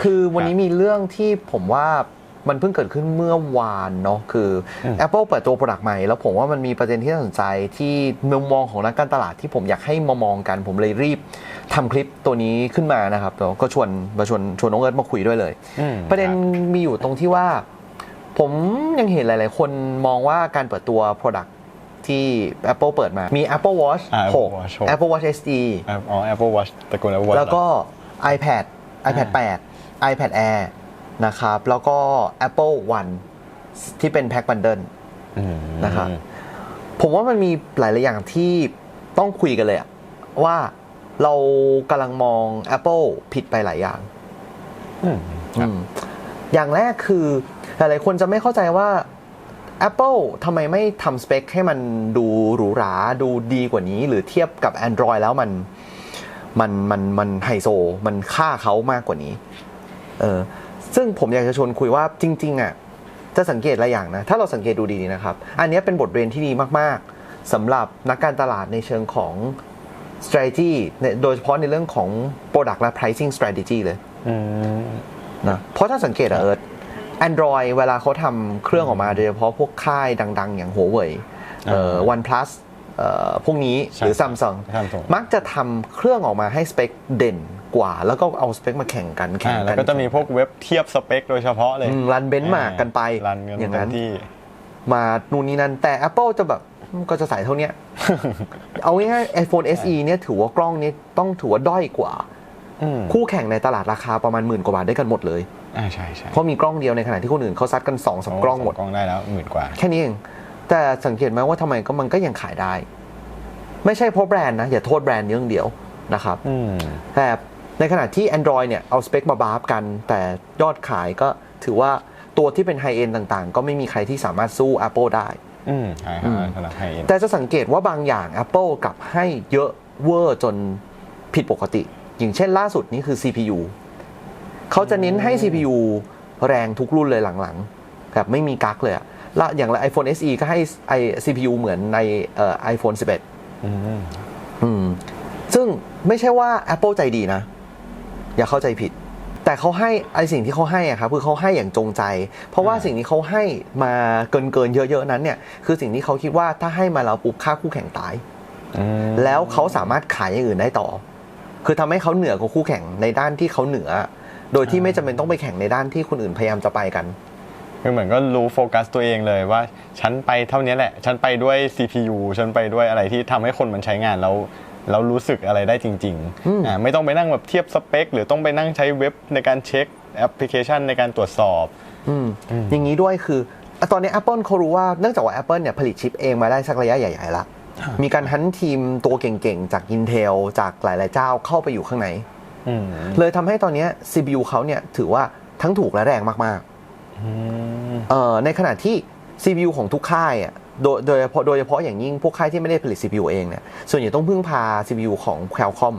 คือวันนี้มีเรื่องที่ผมว่ามันเพิ่งเกิดขึ้นเมื่อวานเนาะคืออม Apple เปิดตัวโปรดักต์ใหม่ แล้วผมว่ามันมีประเด็นที่น่าสนใจที่มุมมองของนักการตลาดที่ผมอยากให้มามองกัน ผมเลยรีบทำคลิปตัวนี้ขึ้นมานะครับแล้วก็ชวนมาชวนชวนน้องเอิร์ธมาคุยด้วยเลยอืมประเด็นมีอยู่ตรงที่ว่า ผมยังเห็นหลาย ๆ คนมองว่าการเปิดตัว Product ที่ Apple เปิดมา มี Apple Watch อ่า Apple Watch 6 Apple Watch SE ครับอ๋อ Apple Watch ตระกูล Apple Watch แล้วก็ iPad iPad อ่า8 iPad Air นะครับ แล้วก็ Apple One ที่เป็นแพ็คบันเดิลอืมนะครับผมว่ามันมีหลายๆอย่างที่ต้องคุยกันเลยอะว่าเรากำลังมอง Apple ผิดไปหลายอย่างอืมครับอืมอย่างแรกคือ หลายๆคนจะไม่เข้าใจว่า Apple ทำไมไม่ทำสเปคให้มันดูหรูหรา ดูดีกว่านี้ หรือเทียบกับ Android แล้วมัน มันมันมันไฮโซ มันค่าเขามากกว่านี้ เออซึ่งผมอยากจะชวนคุยว่าจริงๆอะจะสังเกตหลายอย่างนะ ถ้าเราสังเกตดูดีๆนะครับ อันเนี้ยเป็นบทเรียนที่ดีมากๆสำหรับนักการตลาดในเชิงของ strategy เนี่ยโดยเฉพาะในเรื่องของ product และ pricing strategy เลยอืมนะเพราะถ้าสังเกตอะเอิร์ธ Android เวลาเขาทำเครื่องออกมาโดยเฉพาะพวกค่ายดัง ๆ อย่างหัวเว่ยเอ่ออ่า OnePlus เอ่อพวกนี้ใช่หรือ Samsung Samsung มักจะทำเครื่องออกมาให้สเปคเด่นกว่า แล้วก็เอาสเปคมาแข่งกันแข่อ่างกัแล้วก็จะมีพวกเว็บเทียบสเปคโดยเฉพาะเลยรันเบนซ์มากันไปรันกันอย่างเต็นั้มนที่มานู่นนี่นั่นแต่ Apple จะแบบก็จะใส่เท่าเนี้ยเอาง่ายๆ iPhone SE เนี่ยถือว่ากล้องนี้ต้องถือว่าด้อยกว่าอืมคู่แข่งในตลาดราคาประมาณหมื่นกว่าบาทได้กันหมดเลยอ่าใช่ใช่เพราะมีกล้องเดียวในขณะที่คนอื่นเขาซัดกันสองสามกล้องหมดกล้องได้แล้วหมื่นกว่า แค่นี้เอง แต่สังเกตไหมว่าทำไมก็มันก็ยังขายได้ ไม่ใช่เพราะแบรนด์นะ อย่าโทษแบรนด์เรื่องเดียวนะครับอืมแต่ในขณะที่ Android เนี่ยเอาสเปคมาบาร์ฟกัน แต่ยอดขายก็ถือว่าตัวที่เป็นไฮเอ็นต่างๆ ก็ไม่มีใครที่สามารถสู้ Apple ได้อืมใช่ครับสำหรับไฮเอ็นแต่จะสังเกตว่าบางอย่าง Apple กลับให้เยอะเวอร์จนผิดปกติ อย่างเช่นล่าสุดนี้คือ CPU เขาจะเน้นให้ CPU แรงทุกรุ่นเลยหลังๆ แบบไม่มีกักเลยอะแล้วอย่างละ iPhone SE ก็ให้ไอ CPU เหมือนในเอ่อ iPhone 11อืมอืมซึ่งไม่ใช่ว่า Apple ใจดีนะ อย่าเข้าใจผิด แต่เขาให้ไอสิ่งที่เขาให้อะครับคือเขาให้อย่างจงใจ เพราะว่าอ่าสิ่งที่เขาให้มาเกินเกินๆเยอะๆนั้นเนี่ยคือสิ่งที่เขาคิดว่าถ้าให้มาแล้วปุ๊บค่าคู่แข่งตายอืมแล้วเขาสามารถขายอย่างอื่นได้ต่อ คือทำให้เขาเหนือกว่าคู่แข่งในด้านที่เขาเหนือ โดยที่ไม่จำเป็นต้องไปแข่งในด้านที่คนอื่นพยายามจะไปกัน คือเหมือนก็รู้โฟกัสตัวเองเลยว่าฉันไปเท่านี้แหละ ฉันไปด้วย CPU ฉันไปด้วยอะไรที่ทำให้คนมันใช้งานแล้วแล้วรู้สึกอะไรได้จริงอืมๆอ่าไม่ต้องไปนั่งแบบเทียบสเปค หรือต้องไปนั่งใช้เว็บในการเช็คแอปพลิเคชันในการตรวจสอบอืมอย่างนี้ด้วยคืออะตอนนี้ Apple เขารู้ว่าเนื่องจากว่า Apple เนี่ยผลิตชิปเองมาได้สักระยะใหญ่ๆละมีการหันทีมตัวเก่งๆ จาก Intel จากหลายๆเจ้าเข้าไปอยู่ข้างในอืมเลยทำให้ตอนนี้ CPU เขาเนี่ยถือว่าทั้งถูกและแรงมากอืมๆ เอ่อในขณะที่ CPU ของทุกค่ายอะโดยโดยเฉพาะโดยเฉพาะอย่างยิ่งพวกค่ายที่ไม่ได้ผลิต CPU เองเนี่ยส่วนใหญ่ต้องพึ่งพา CPU ของ Qualcomm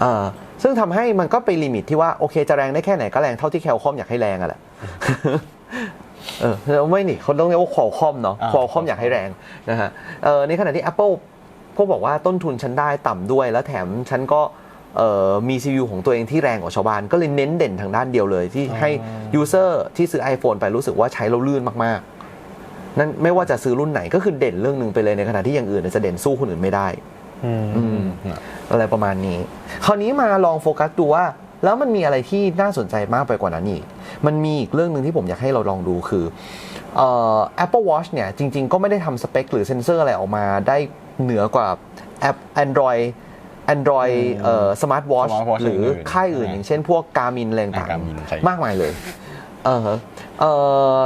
เอ่อซึ่งทำให้มันก็ไปลิมิตที่ว่า โอเคจะแรงได้แค่ไหนก็แรงเท่าที่ Qualcomm อยากให้แรงอะแหละเออแล้วไม่นี่เขาต้องเรียกว่า Qualcomm เนาะอ่า Qualcomm อยากให้แรงนะฮะเออในขณะที่ Apple ก็บอกว่าต้นทุนฉันได้ต่ำด้วยแล้วแถมฉันก็เอ่อ มี CPU ของตัวเองที่แรงกว่าชาวบ้าน ก็เลยเน้นเด่นทางด้านเดียวเลย ที่ให้ user ที่ซื้อ iPhone ไปรู้สึกว่าใช้แล้วลื่นมากๆ นั่นไม่ว่าจะซื้อรุ่นไหนก็คือเด่นเรื่องหนึ่งไปเลยในขณะที่อย่างอื่นเนยจะเด่นสู้คนอื่นไม่ได้อืมอืมอะไรประมาณนี้ คราวนี้มาลองโฟกัสดูว่า แล้วมันมีอะไรที่น่าสนใจมากไปกว่านั้นอีก มันมีอีกเรื่องหนึ่งที่ผมอยากให้เราลองดูคือเอ่อ Apple Watch เนี่ยจริง ๆ ก็ไม่ได้ทำสเปคหรือเซนเซอร์อะไรออกมาได้เหนือกว่าแอป Android Android เอ่อ Smart Watch Smartwatch หรืออื่นๆค่ายอื่นอ่าอย่างเช่นพวก Garmin อะไรต่างอ่า Garmin ใช่ ๆ มากมายเลยเออเออ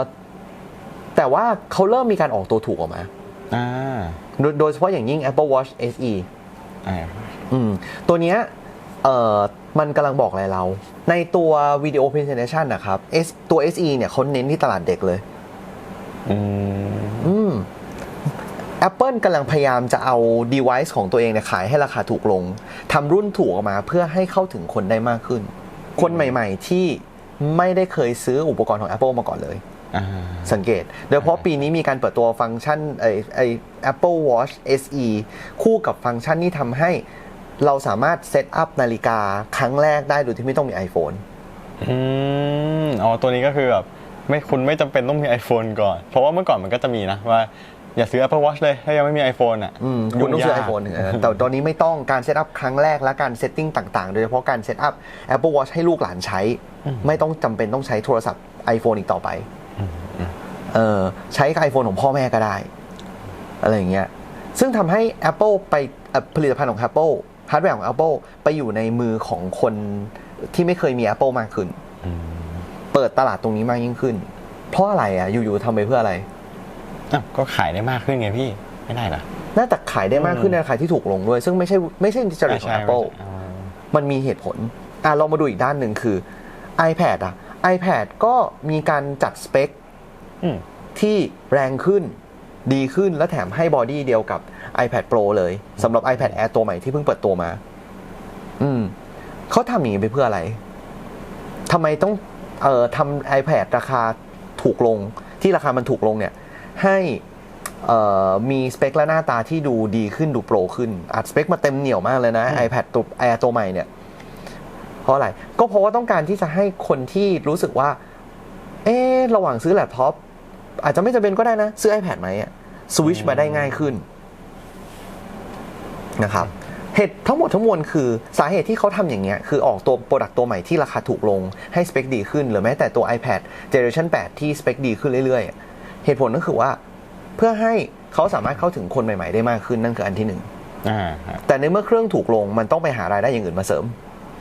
แต่ว่าเขาเริ่มมีการออกตัวถูกออกมา อ่าโดยโดยเฉพาะอย่างยิ่ง Apple Watch SE อ่าอืมตัวเนี้ยเอ่อมันกำลังบอกอะไรเรา ในตัววิดีโอ presentation นะครับ S ตัว SE เนี่ยเขาเน้นที่ตลาดเด็กเลย อืม อืม Apple กำลังพยายามจะเอา device ของตัวเองเนี่ยขายให้ราคาถูกลงทำรุ่นถูกออกมาเพื่อให้เข้าถึงคนได้มากขึ้น คนใหม่ ๆ ที่ไม่ได้เคยซื้ออุปกรณ์ของ Apple มาก่อนเลยอ่าสังเกต โดยเฉพาะปีนี้มีการเปิดตัวฟังก์ชันไอไอ Apple Watch SE คู่กับฟังก์ชันที่ทำให้เราสามารถเซตอัพนาฬิกาครั้งแรกได้โดยที่ไม่ต้องมี iPhone อืมอ๋อตัวนี้ก็คือแบบไม่คุณไม่จำเป็นต้องมี iPhone ก่อน เพราะว่าเมื่อก่อนมันก็จะมีนะว่า อย่าซื้อ Apple Watch เลย ถ้ายังไม่มี iPhone อะอืมคุณต้องซื้อยุ่ยาก iPhone ถึงจะแต่ตอนนี้ไม่ต้องการเซตอัพครั้งแรกและการเซตติ้งต่างๆ โดยเฉพาะการเซตอัพ Apple Watch ให้ลูกหลานใช้ ไม่ต้องจำเป็นต้องใช้โทรศัพท์ iPhone อีกต่อไปเออใช้ไอโฟนของพ่อแม่ก็ได้ อะไรอย่างเงี้ย ซึ่งทำให้ Apple ไปเอ่อผลิตภัณฑ์ของ Apple ฮาร์ดแวร์ของ Apple ไปอยู่ในมือของคนที่ไม่เคยมี Apple มากขึ้น เปิดตลาดตรงนี้มากยิ่งขึ้น เพราะอะไรอะ อยู่ๆทำไปเพื่ออะไร อ้าวก็ขายได้มากขึ้นไงพี่ไม่ได้เหรอ น่าจะขายได้มากขึ้นในราคาที่ถูกลงด้วย ซึ่งไม่ใช่ไม่ใช่จริตของ Apple อ๋อมันมีเหตุผล อะเรามาดูอีกด้านหนึ่งคือ iPad อะ iPad ก็มีการจัดสเปคอืมที่แรงขึ้น ดีขึ้นและแถมให้บอดี้เดียวกับ iPad Pro เลยสำหรับ iPad Air ตัวใหม่ที่เพิ่งเปิดตัวมา อืมเขาทำอย่างนี้ไปเพื่ออะไรทำไมต้อง เอ่อทำ iPad ราคาถูกลงที่ราคามันถูกลงเนี่ย ให้เอ่อมีสเปคและหน้าตาที่ดูดีขึ้นดูโปรขึ้น อัดสเปคมาเต็มเหนียวมากเลยนะ iPad ตัว Air ตัวใหม่เนี่ย เพราะอะไร ก็เพราะว่าต้องการที่จะให้คนที่รู้สึกว่า เอ๊ะระหว่างซื้อแล็ปท็อปอาจจะไม่จำเป็นก็ได้นะ ซื้อ iPad ไหมอะสวิชมาได้ง่ายขึ้นนะครับเหตุทั้งหมดทั้งมวลคือสาเหตุที่เขาทำอย่างเงี้ยคือออกตัวโปรดักต์ตัวใหม่ที่ราคาถูกลงให้สเปคดีขึ้น หรือแม้แต่ตัว iPad Generation 8 ที่สเปคดีขึ้นเรื่อยๆ เหตุผลก็คือว่า เพื่อให้เขาสามารถเข้าถึงคนใหม่ ๆ ได้มากขึ้นนั่นคืออันที่หนึ่งอ่าฮะแต่ในเมื่อเครื่องถูกลงมันต้องไปหารายได้อย่างอื่นมาเสริม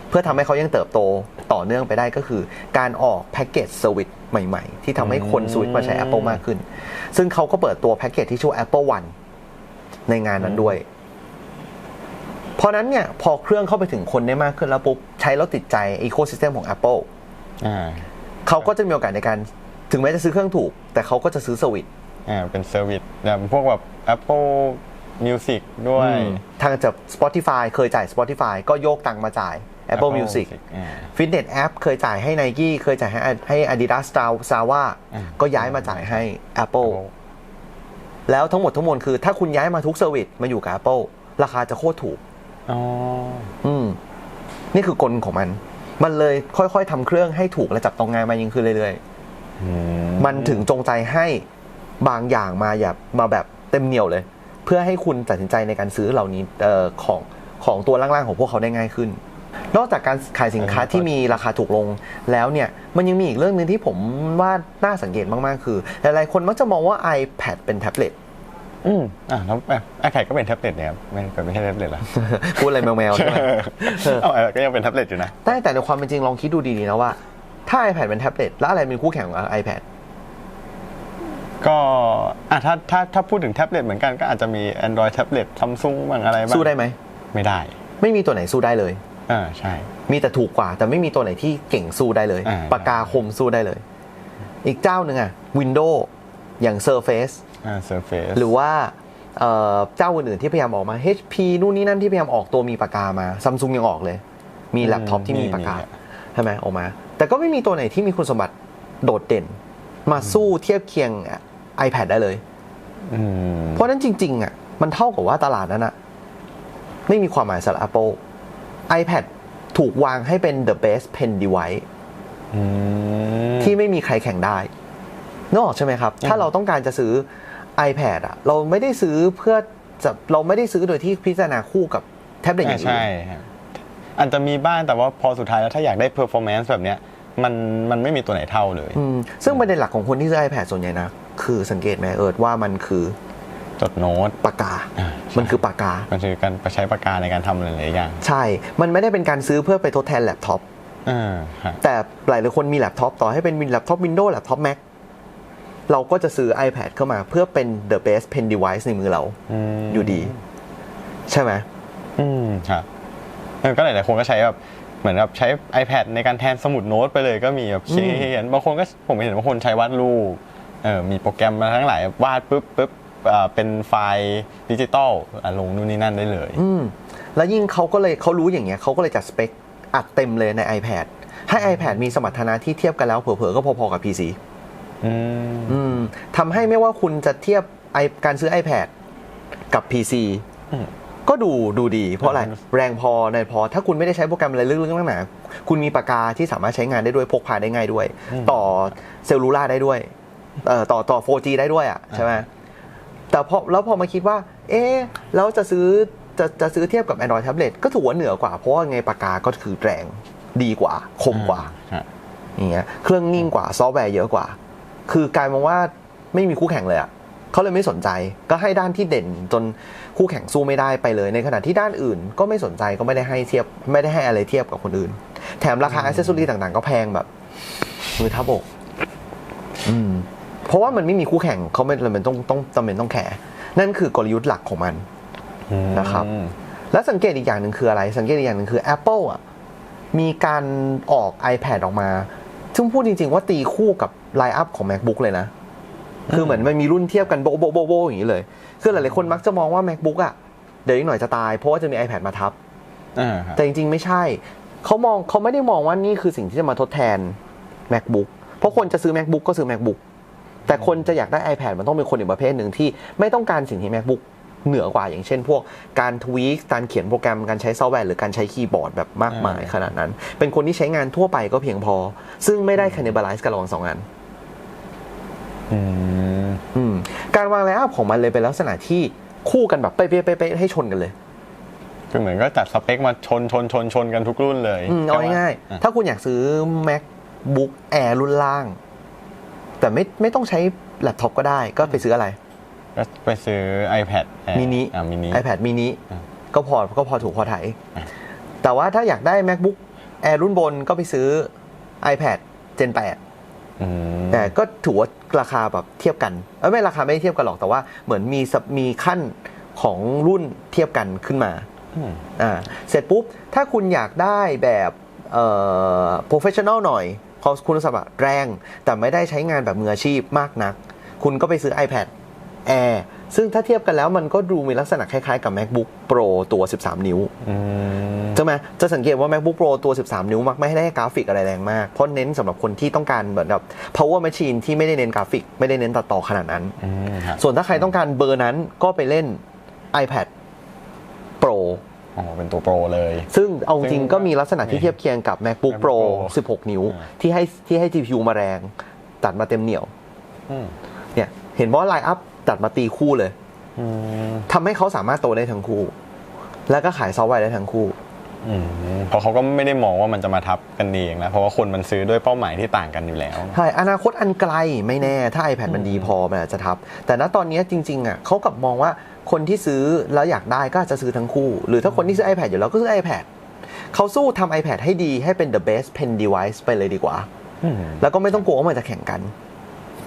เพื่อทำให้เขายังเติบโตต่อเนื่องไปได้ก็คือ การออกแพ็กเกจสวิตใหม่ ๆ ที่ทำให้คนสวิตมาใช้ Apple มากขึ้น ซึ่งเขาก็เปิดตัวแพ็กเกจที่ชื่อ Apple One ในงานนั้นด้วย เพราะนั้นเนี่ยพอเครื่องเข้าไปถึงคนได้มากขึ้นแล้วปุ๊บ ใช้แล้วติดใจอีโค y ิสเต็มของ Apple อ่าเขาก็จะมีโอกาสในการ ถึงแม้จะซื้อเครื่องถูก แต่เขาก็จะซื้อสวิตอ่าเป็นเซอร์วิสแบบพวกแบบ Apple Music ด้วย ทางจาก Spotify เคยจ่าย Spotify ก็โยกตังค์มาจ่าย Apple Music อ่าฟิตเนสแอปเคยจ่ายให้ n i กี้เคยจ่ายให้ให้ Adidas Star s a w a อืมก็ย้ายมาจ่ายให้ Apple แล้วทั้งหมดทั้งมวลคือ ถ้าคุณย้ายมาทุกเซอร์วิสมาอยู่กับ Apple ราคาจะโคตรถูกอ๋ออืมนี่คือกลของมัน มันเลยค่อยๆทำเครื่องให้ถูกและจับต้องง่ายมายิ่งขึ้นเรื่อยอืมๆ มันถึงจงใจให้บางอย่างมาอย่ามาแบบเต็มเหนียวเลย เพื่อให้คุณตัดสินใจในการซื้อเหล่านี้เอ่อของของตัวล่างๆของพวกเขาได้ง่ายขึ้น นอกจากการขายสินค้าที่มีราคาถูกลงแล้วเนี่ยมันยังมีอีกเรื่องหนึ่งที่ผมว่าน่าสังเกตมากๆ คือ หลายๆคนมักจะมองว่า iPad เป็นแท็บเล็ตอืมอ่าแล้วไอแพดก็เป็นแท็บเล็ตเนี่ยครับไม่ไม่ใช่แท็บเล็ตเหรอพูดอะไรแมวๆใช่ไหมเอาไอแพดก็ยังเป็นแท็บเล็ตอยู่นะแต่แต่ในความเป็นจริงลองคิดดูดีๆนะว่า ถ้า iPad เป็นแท็บเล็ตแล้วอะไรเป็นคู่แข่งของ iPad ก็อะถ้าถ้าถ้าพูดถึงแท็บเล็ตเหมือนกันก็อาจจะมี Android แท็บเล็ตซัมซุงบ้างอะไรบ้างสู้ได้ไหม ไม่ได้ ไม่มีตัวไหนสู้ได้เลยอ่าใช่ มีแต่ถูกกว่า แต่ไม่มีตัวไหนที่เก่งสู้ได้เลย อ่า ปากกาคมสู้ได้เลย อีกเจ้าหนึ่งอะ Windows อย่าง Surface อ่า Surface หรือว่าเอ่อเจ้าอื่นๆที่พยายามออกมา HP นู่นนี่นั่นที่พยายามออกตัวมีปากกามาซัมซุงยังออกเลย มีแล็ปท็อปที่มีปากกามี ใช่ไหมออกมา แต่ก็ไม่มีตัวไหนที่มีคุณสมบัติโดดเด่น มาสู้เทียบเคียง iPad ได้เลยอืมเพราะฉะนั้นจริง ๆ อะ มันเท่ากับว่าตลาดนั้นอะ ไม่มีความหมายสำหรับ Apple iPad ถูกวางให้เป็น the best pen device อืมที่ไม่มีใครแข่งได้นึกออกใช่ไหมครับ ถ้าเราต้องการจะซื้อ iPad อะ เราไม่ได้ซื้อเพื่อจะเราไม่ได้ซื้อโดยที่พิจารณาคู่กับแท็บเล็ตอย่างอื่นใช่ครับ อาจจะมีบ้างแต่ว่าพอสุดท้ายแล้วถ้าอยากได้ performance แบบเนี้ยมันมันไม่มีตัวไหนเท่าเลยอืมซึ่งประเด็นหลักของคนที่ซื้อ iPad ส่วนใหญ่นะ คือสังเกตไหมเอิร์ดว่ามันคือจดโน้ตปากกาอ่ามันคือปากกา มันคือการใช้ปากกาในการทำหลายๆอย่าง ใช่ มันไม่ได้เป็นการซื้อเพื่อไปทดแทนแล็ปท็อปอ่าฮะแต่หลายหลายคนมีแล็ปท็อปต่อให้เป็นแล็ปท็อป Windows แล็ปท็อป Mac เราก็จะซื้อ iPad เข้ามาเพื่อเป็น the best pen device ในมือเรามอยู่ดี ใช่ไหมอืมครับเออ ก็หลายๆคนก็ใช้แบบเหมือนแบบใช้ iPad ในการแทนสมุดโน้ตไปเลยก็มีแบบเขียนอืมเขียนบางคนก็ผมเห็นบางคนใช้วาดรูปเออมีโปรแกรมมาทั้งหลายวาดปุ๊บปุ๊บอ่าเป็นไฟล์ดิจิตอลอะลงนู่นนี่นั่นได้เลยอืมแล้วยิ่งเขาก็เลยเขารู้อย่างเงี้ยเขาก็เลยจัดสเปคอัดเต็มเลยใน iPad ให้ iPad มีสมรรถนะที่เทียบกันแล้วเผลอๆก็พอๆกับ PC อืมอืมทำให้ไม่ว่าคุณจะเทียบไอการซื้อ iPad กับ PC อืม ก็ดูดูดี เพราะอะไรแรงพอในพอ ถ้าคุณไม่ได้ใช้โปรแกรมอะไรลึกๆหนาๆคุณมีปากกาที่สามารถใช้งานได้ด้วยพกพาได้ง่ายด้วย ต่อเซลลูล่าได้ด้วยเอ่อต่อต่อ 4G ได้ด้วยอะใช่ไหมแต่พอแล้วพอมาคิดว่า เอ๊ะแล้วจะซื้อจะจะซื้อเทียบกับ Android tablet ก็ถือว่าเหนือกว่า เพราะว่าไงปากกาก็คือแรงดีกว่า คมกว่าฮะอย่างเงี้ยเครื่องนิ่งกว่าซอฟต์แวร์เยอะกว่า คือกลายมาว่าไม่มีคู่แข่งเลยอะ่ะ เขาเลยไม่สนใจก็ให้ด้านที่เด่นจนคู่แข่งสู้ไม่ได้ไปเลย ในขณะที่ด้านอื่นก็ไม่สนใจก็ไม่ได้ให้เทียบไม่ได้ให้อะไรเทียบกับคนอื่น แถมราคาอ c เซสซอรีต่างๆ ก็แพงแบบมือทับอกอืมเพราะว่ามันไม่มีคู่แข่งเขาไม่จำเป็นต้องต้องจำเป็นต้องแข่นั่นคือกลยุทธ์หลักของมันนะครับอืมและสังเกตอีกอย่างหนึ่งคืออะไร สังเกตอีกอย่างหนึ่งคือ Apple อะมีการออก iPad ออกมา ซึ่งพูดจริง ๆ ว่าตีคู่กับไลน์อัพของ MacBook เลยนะ คือเหมือนมันมีรุ่นเทียบกันโบะโบะโบะโบะอย่างนี้เลย คือหลายๆคนมักจะมองว่า MacBook อะเดี๋ยวอีกหน่อยจะตายเพราะว่าจะมี iPad มาทับอ่าครับแต่จริงๆไม่ใช่เขามองเขาไม่ได้มองว่านี่คือสิ่งที่จะมาทดแทน MacBook เพราะคนจะซื้อ MacBook ก็ซื้อ MacBook แต่คนจะอยากได้ iPad มันต้องเป็นคนอีกประเภทหนึ่งที่ไม่ต้องการสิ่งที่ MacBook เหนือกว่าอย่างเช่น พวกการทวีคการเขียนโปรแกรมการใช้ซอฟต์แวร์หรือการใช้คีย์บอร์ดแบบมากมายขนาดนั้น เป็นคนที่ใช้งานทั่วไปก็เพียงพอ ซึ่งไม่ได้ cannibalize กันระหว่างสองอันอืมอืม การวางไลน์อัพของมันเลยเป็นลักษณะที่คู่กันแบบเป๊ะๆๆๆให้ชนกันเลยก็เหมือนก็จัดสเปคมาชนชนชนชนกันทุกรุ่นเลยอืมเอาง่ายอะๆถ้าคุณอยากซื้อ MacBook Air รุ่นล่าง แต่ไม่ไม่ต้องใช้แล็ปท็อปก็ได้ ก็ไปซื้ออะไร ก็ไปซื้อ iPad Air มินิอ่ามินิ iPad mini อะก็พอก็พอถูกพอไถอะแต่ว่าถ้าอยากได้ MacBook Air รุ่นบนก็ไปซื้อ iPad Gen 8อืม แต่ก็ถือว่าราคาแบบเทียบกันเอ้ยไม่ราคาไม่ได้เทียบกันหรอกแต่ว่าเหมือนมีสับมีขั้นของรุ่นเทียบกันขึ้นมาอืมอ่าเสร็จปุ๊บ ถ้าคุณอยากได้แบบเอ่อ professional หน่อยเขาคุณสมบัติแรง แต่ไม่ได้ใช้งานแบบมืออาชีพมากนัก คุณก็ไปซื้อ iPad Air ซึ่งถ้าเทียบกันแล้วมันก็ดูมีลักษณะคล้ายๆกับ MacBook Pro ตัว 13 นิ้วอืมใช่ไหมจะสังเกตว่า MacBook Pro ตัว 13 นิ้วมักไม่ได้ให้กราฟิกอะไรแรงมาก เพราะเน้นสำหรับคนที่ต้องการเหมือนแบบ power machine ที่ไม่ได้เน้นกราฟิก ไม่ได้เน้นตัดต่อขนาดนั้นอืมครับส่วนถ้าใครต้องการเบอร์นั้นก็ไปเล่น iPad Pro อ๋อเป็นตัวโปรเลย ซึ่งเอาจริงซึ่งก็มีลักษณะที่เทียบเคียงกับ MacBook MacBook Pro Pro 16 นิ้วอ่าที่ให้ที่ให้ GPU มาแรง ตัดมาเต็มเหนียวอืมเนี่ยเห็นว่าไลน์อัพ ตัดมาตีคู่เลยอืมทำให้เขาสามารถโตได้ทั้งคู่ แล้วก็ขายซอฟต์แวร์ได้ทั้งคู่อืมเพราะเขาก็ไม่ได้มองว่ามันจะมาทับกันเองนะเพราะว่าคนมันซื้อด้วยเป้าหมายที่ต่างกันอยู่แล้วใช่อนาคตอันไกลไม่แน่ ถ้า iPad มันดีพอมันอาจจะทับ แต่ณตอนนี้จริง ๆอะเขากลับมองว่าคนที่ซื้อแล้วอยากได้ก็อาจจะซื้อทั้งคู่ หรือถ้าคนที่ซื้อ iPad อยู่แล้วก็ซื้อ iPad เขาสู้ทำ iPad ให้ดีให้เป็น the best pen device ไปเลยดีกว่าอืมแล้วก็ไม่ต้องกลัวว่ามันจะแข่งกัน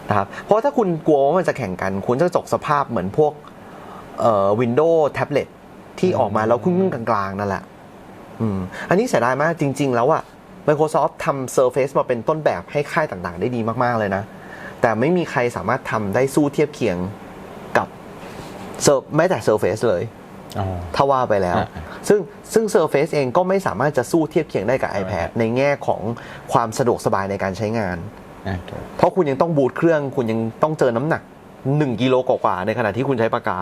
นะครับเพราะถ้าคุณกลัวว่ามันจะแข่งกัน คุณจะจกสภาพเหมือนพวกเอ่อ Windows Tablet ที่ออกมาแล้วครึ่งๆกลางๆ นั่นแหละอืมอันนี้เสียดายมากจริง ๆ แล้วอะ Microsoft ทำ Surface มาเป็นต้นแบบให้ค่ายต่างๆ ได้ดีมากๆเลยนะ แต่ไม่มีใครสามารถทำได้สู้เทียบเคียงกับ Sur- แม้แต่ Surface เลยอ๋อถ้าว่าไปแล้วอ่าซึ่งซึ่ง Surface เองก็ไม่สามารถจะสู้เทียบเคียงได้กับ iPad ในแง่ของความสะดวกสบายในการใช้งานอะถูก เพราะคุณยังต้องบูตเครื่อง คุณยังต้องเจอน้ำหนัก1กิโลกว่าๆในขณะที่คุณใช้ปากกา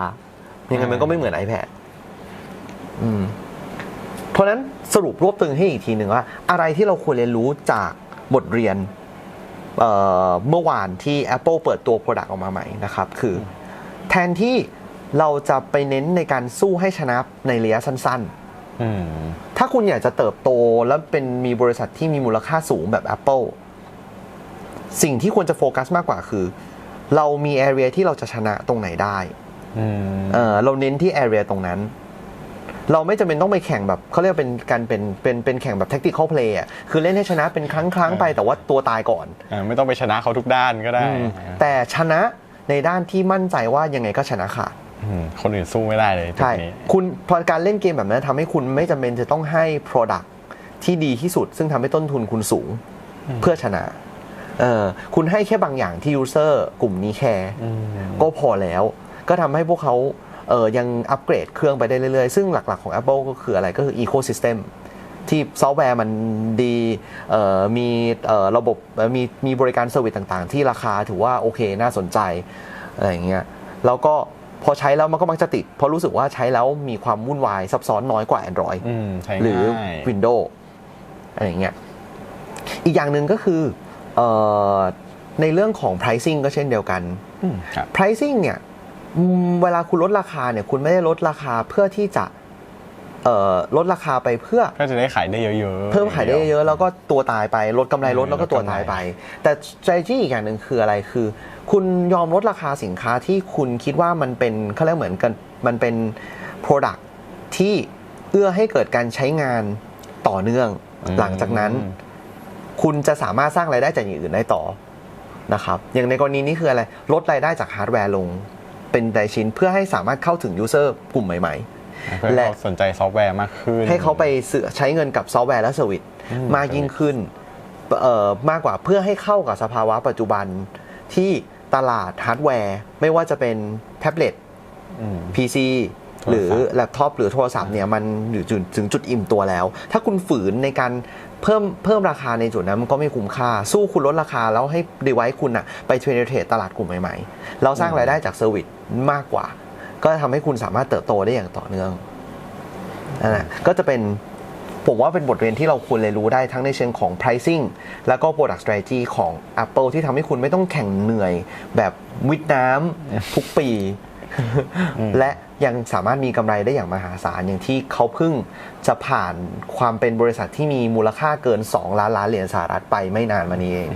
ยังไงมันก็ไม่เหมือน iPad อืมเพราะฉะนั้นสรุปรวบตึงให้อีกทีหนึ่งว่า อะไรที่เราควรเรียนรู้จากบทเรียนเอ่อเมื่อวานที่ Apple เปิดตัว Product ออกมาใหม่นะครับ คือ แทนที่เราจะไปเน้นในการสู้ให้ชนะในระยะสั้นๆอืมถ้าคุณอยากจะเติบโตแล้วเป็นมีบริษัทที่มีมูลค่าสูงแบบ Apple สิ่งที่ควรจะโฟกัสมากกว่าคือ เรามีแอเรียที่เราจะชนะตรงไหนได้อืมเออเราเน้นที่แอเรียตรงนั้น เราไม่จำเป็นต้องไปแข่งแบบเขาเรียกว่าเป็นการเป็นเป็นเป็นแข่งแบบ tactical play อะคือเล่นให้ชนะเป็นครั้งครั้งๆไปแต่ว่าตัวตายก่อนอ่าไม่ต้องไปชนะเขาทุกด้านก็ได้อืมแต่ชนะในด้านที่มั่นใจว่ายังไงก็ชนะขาดอืมคนอื่นสู้ไม่ได้เลยจุดใช่นี้คุณพอการเล่นเกมแบบนั้นทำให้คุณไม่จำเป็นจะต้องให้ Product ที่ดีที่สุด ซึ่งทำให้ต้นทุนคุณสูงเพื่อชนะ เออคุณให้แค่บางอย่างที่ User กลุ่มนี้แคร์อืมก็พอแล้ว ก็ทำให้พวกเขาเออยังอัปเกรดเครื่องไปได้เรื่อยๆ ซึ่งหลักๆของ Apple ก็คืออะไรก็คือ Ecosystem ที่ซอฟต์แวร์มันดีเอ่อมีเอ่อระบบเอ่อมีมีบริการเซอร์วิสต่างๆ ที่ราคาถือว่าโอเคน่าสนใจ อะไรอย่างเงี้ยแล้วก็พอใช้แล้วมันก็มักจะติด เพราะรู้สึกว่าใช้แล้วมีความวุ่นวายซับซ้อนน้อยกว่า Android อืมใช้หรือง่าย Windows อะไรอย่างเงี้ยอีกอย่างหนึ่งก็คือเออ ในเรื่องของ pricing ก็เช่นเดียวกันอืมครับ pricing เนี่ยอืมเวลาคุณลดราคาเนี่ยคุณไม่ได้ลดราคาเพื่อที่จะเอ่อลดราคาไปเพื่อก็จะได้ขายได้เยอะๆ เพิ่มขายได้เยอะๆ แล้วก็ตัวตายไปลดกำไรลดแล้วก็ตัวตายไป แต่ strategy อีกอย่างหนึ่งคืออะไรคือ คุณยอมลดราคาสินค้าที่คุณคิดว่ามันเป็นเขาเรียกเหมือนกันมันเป็น product ที่เอื้อให้เกิดการใช้งานต่อเนื่องอืมหลังจากนั้น คุณจะสามารถสร้างรายได้จากอย่างอื่นได้ต่อนะครับอย่างในกรณีนี้คืออะไรลดรายได้จากฮาร์ดแวร์ลง เป็นรายชิ้นเพื่อให้สามารถเข้าถึงยูเซอร์กลุ่มใหม่เพื่อให้และเขาสนใจซอฟต์แวร์มากขึ้นๆให้เขาไปซื้อใช้เงินกับซอฟต์แวร์และเซอร์วิสอืมมากยิ่งขึ้นเอ่อมากกว่าเพื่อให้เข้ากับสภาวะปัจจุบันที่ตลาดฮาร์ดแวร์ ไม่ว่าจะเป็นแท็บเล็ตอืม PC หรือแล็ปท็อปหรือโทรศัพท์เนี่ยมันอยู่จุดถึงจุดอิ่มตัวแล้ว ถ้าคุณฝืนในการเพิ่มเพิ่มราคาในจุดนั้นมันก็ไม่คุ้มค่า สู้คุณลดราคาแล้วให้ดีไว c e คุณอะไปเทรนเทรดตลาดกลุ่มใหม่ๆ เราสร้างรายได้จากเซอร์วิสมากกว่า ก็ทำให้คุณสามารถเติบโตได้อย่างต่อเนื่องนั่นแหละก็จะเป็นผมว่าเป็นบทเรียนที่เราควรเรียนรู้ได้ทั้งในเชิงของ pricing แล้วก็ product strategy ของ Apple ที่ทำให้คุณไม่ต้องแข่งเหนื่อยแบบวิดน้ำทุกปี และ ยังสามารถมีกำไรได้อย่างมหาศาลอย่างที่เขาเพิ่งจะผ่านความเป็นบริษัทที่มีมูลค่าเกิน 2 ล้านล้านเหรียญสหรัฐไปไม่นานมานี้เอง